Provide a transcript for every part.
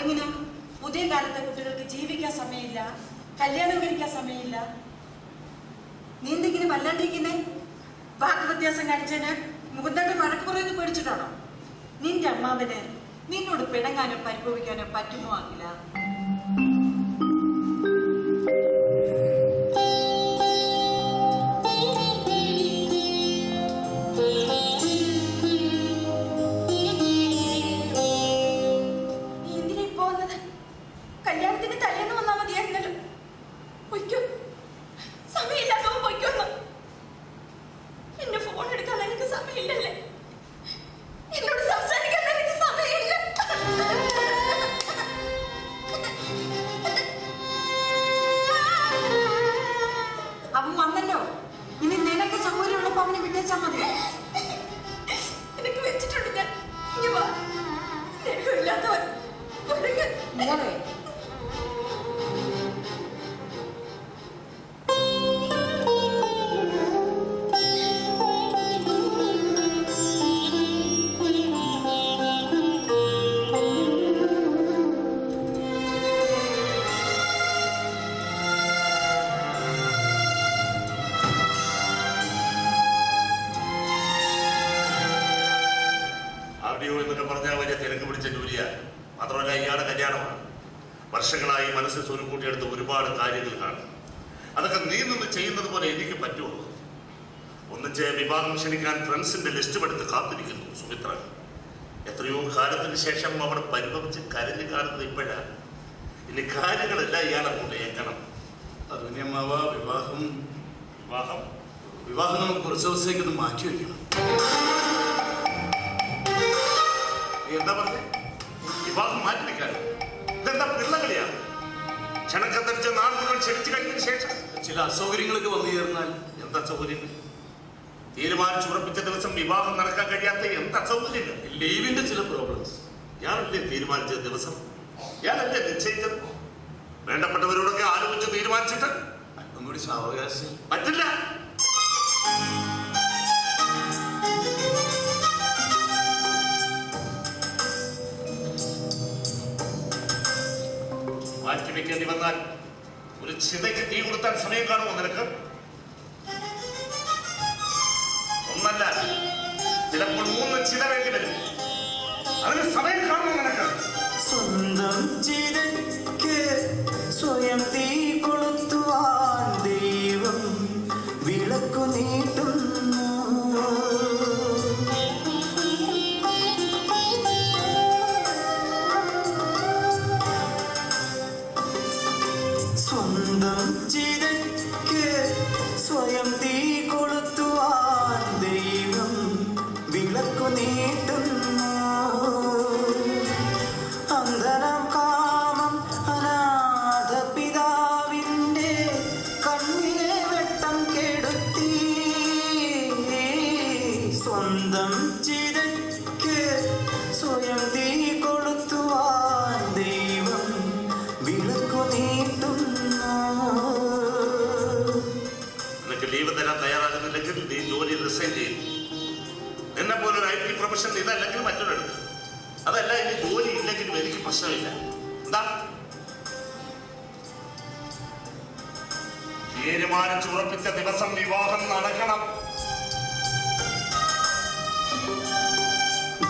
അതെങ്ങനെ പുതിയ കാലത്തെ കുട്ടികൾക്ക് ജീവിക്കാൻ സമയമില്ല കല്യാണം കഴിക്കാൻ സമയമില്ല. നീ എന്തെങ്കിലും വല്ലാണ്ടിരിക്കുന്നേ? വാക്ക് വ്യത്യാസം കാണിച്ചതിന് മുകുന്ദട്ട് വഴക്ക് പറയുന്നത് പേടിച്ചിട്ടാണോ? നിന്റെ അമ്മാവന് നിന്നോട് പിണങ്ങാനോ പരിഭവിക്കാനോ പറ്റുമോ ആകില്ല. do it. Look at it വർഷങ്ങളായി മനസ്സിൽ സ്വരുക്കൂട്ടിയെടുത്ത ഒരുപാട് കാര്യങ്ങൾ കാണും. അതൊക്കെ നീ നിന്ന് ചെയ്യുന്നത് പോലെ എനിക്ക് പറ്റുമോ? ഒന്നിച്ച് വിവാഹം ക്ഷണിക്കാൻ ഫ്രണ്ട്സിന്റെ ലിസ്റ്റ് എടുത്ത് കാത്തിരിക്കുന്നു സുമിത്ര. എത്രയോ കാലത്തിന് ശേഷം അവൾ പരിഭവിച്ച് കരഞ്ഞു കാണുന്നത് ഇപ്പോഴാണ് ഇനി കാര്യങ്ങളെല്ലാം ഇയാളെ കൊണ്ട് ഏക്കണം വിവാഹം. വിവാഹം? വിവാഹം നമുക്ക് കുറച്ച് ദിവസത്തേക്ക് ഒന്ന് മാറ്റി വയ്ക്കണം. എന്താ പറഞ്ഞേ? വിവാഹം മാറ്റി വെക്കാൻ ഇതെന്താ പിള്ളകളിയാണ്. ക്ഷണക്കത്തടിച്ച നാൾ മുഴുവൻ ക്ഷണിച്ചു കഴിഞ്ഞതിന് ശേഷം ചില അസൗകര്യങ്ങളൊക്കെ വന്നു ചേർന്നാൽ എന്താ സൗകര്യങ്ങൾ? തീരുമാനിച്ചുറപ്പിച്ച ദിവസം വിവാഹം നടക്കാൻ കഴിയാത്ത എന്താ സൗകര്യങ്ങൾ ലീവിന്റെ ചില പ്രോബ്ലംസ് ഞാനല്ലേ തീരുമാനിച്ച ദിവസം? ഞാനല്ലേ നിശ്ചയിച്ചത്? വേണ്ടപ്പെട്ടവരോടൊക്കെ ആലോചിച്ച് തീരുമാനിച്ചിട്ട്? നമ്മുടെ സാവകാശം. പറ്റില്ല. മാറ്റി വെക്കേണ്ടി വന്നാൽ ഒരു ചിതയ്ക്ക് തീ കൊടുത്താൻ സമയം കാണുമോ നിനക്ക്? ഒന്നല്ല. ചിലപ്പോൾ മൂന്ന് ചിത അതിന് സമയം കാണുമോ നിനക്ക്? സ്വന്തം ചിതയ്ക്ക് സ്വയം തീ കൊളുത്തുവാൻ തീരുമാനിച്ചുറപ്പിച്ച ദിവസം വിവാഹം നടക്കണം.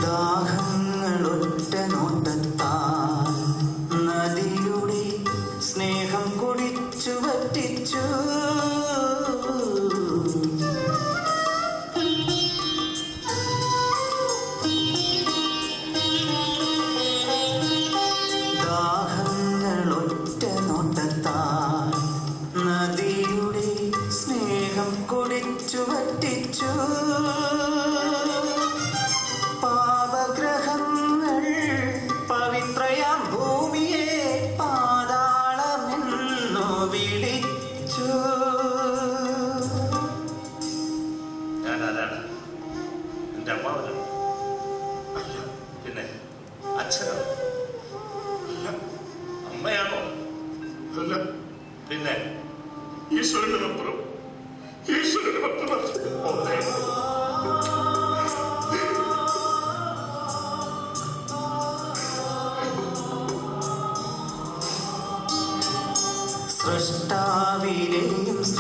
ദാഹങ്ങളൊറ്റ നോട്ടത്താൽ നദിയുടെ സ്നേഹം കുടിച്ചു വറ്റിച്ചു to addicted to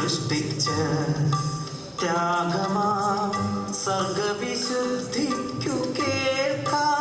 സൃഷ്ടിച്ച് ത്യാഗമാ സർഗവിശുദ്ധിക്കു കേൾക്കാം.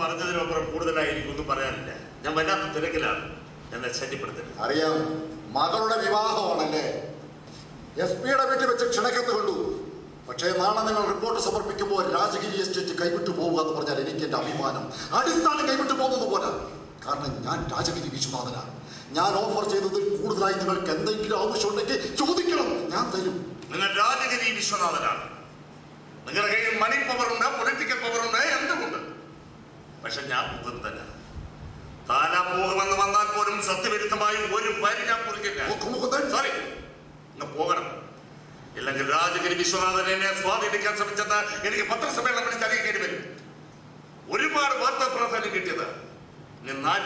പറഞ്ഞതിനപ്പുറം കൂടുതലായി എനിക്കൊന്നും പറയാനില്ല. ഞാൻ വല്ലാത്ത തിരക്കിലാണ് എന്നെ ശല്യപ്പെടുത്തരുത് അറിയാം മകളുടെ വിവാഹമാണല്ലേ. എസ് പിയുടെ വീട്ടിൽ വെച്ച് ക്ഷണക്കത്ത് കണ്ടു. പക്ഷേ നാളെ നിങ്ങൾ റിപ്പോർട്ട് സമർപ്പിക്കുമ്പോൾ രാജഗിരി എസ്റ്റേറ്റ് കൈവിട്ടു പോവുക എന്ന് പറഞ്ഞാൽ എനിക്ക് എന്റെ അഭിമാനം. അടിസ്ഥാനം കൈവിട്ടു പോകുന്നത് പോലെ. കാരണം ഞാൻ രാജഗിരി വിശ്വനാഥനാണ്. ഞാൻ ഓഫർ ചെയ്തതിൽ കൂടുതലായി നിങ്ങൾക്ക് എന്തെങ്കിലും ആവശ്യമുണ്ടെങ്കിൽ ചോദിക്കണം. ഞാൻ തരും. നിങ്ങൾ രാജഗിരി വിശ്വനാഥനാണ്. നിങ്ങളുടെ കയ്യിൽ മണി പവറുണ്ട് പൊളിറ്റിക്കൽ പവറുണ്ട് എന്തുമുണ്ട്? പക്ഷെ ഞാൻ മുഖം താനാ പോകുമെന്ന് വന്നാൽ പോലും സത്യവിരുദ്ധമായി ഒരു വരി ഞാൻ കുറിക്കില്ല. സോറി പോകണം. ഇല്ലെങ്കിൽ രാജഗിരി വിശ്വനാഥൻ എന്നെ സ്വാധീനിക്കാൻ ശ്രമിച്ചെന്ന് എനിക്ക് പത്രസമ്മേളനം വിളിച്ച് അറിയിക്കേണ്ടി വരും. ഒരുപാട് വാർത്താ പ്രാധാന്യം കിട്ടിയത് ഞാൻ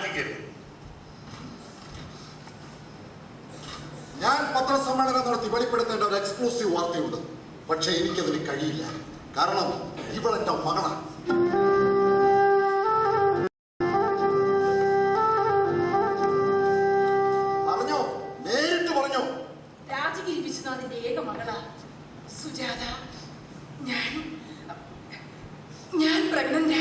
ഞാൻ പത്രസമ്മേളനം നടത്തി വെളിപ്പെടുത്തേണ്ട ഒരു എക്സ്ക്ലൂസീവ് വാർത്തയുണ്ട്. പക്ഷേ എനിക്കതിന് കഴിയില്ല. കാരണം ഇവളെന്റെ മകളാണ്. രാജഗിരി വിശ്വനാഥിന്റെ ഏക മകളാ. സുജാത ഞാൻ ഞാൻ പ്രഗ്നന്റാ.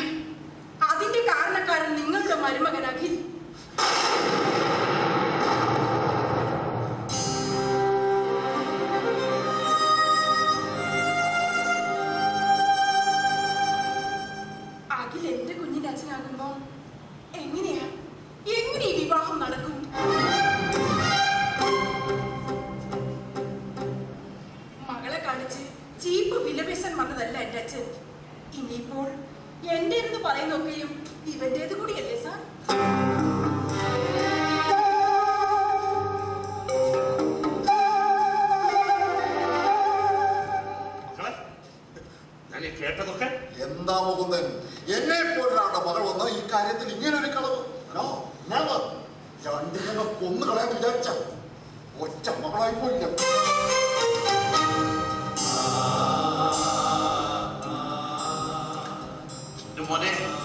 എന്റെ അച്ഛൻ ഇനിയിപ്പോൾ എന്റേതെന്ന് പറയുന്നൊക്കെയും ഇവന്റേത് കൂടിയല്ലേ സാർ? കേട്ടതൊക്കെ എന്താ മുകുന്ദൻ? എന്നെ പോലൊരാളുടെ മകൾ വന്ന് ഈ കാര്യത്തിൽ ഇങ്ങനെ ഒരു കളവ്. No never. രണ്ടിനെ കൊന്നു കളയാന്ന് വിചാരിച്ച. ഒറ്റ മകളായി പോയില്ല എന്റെ മോനെ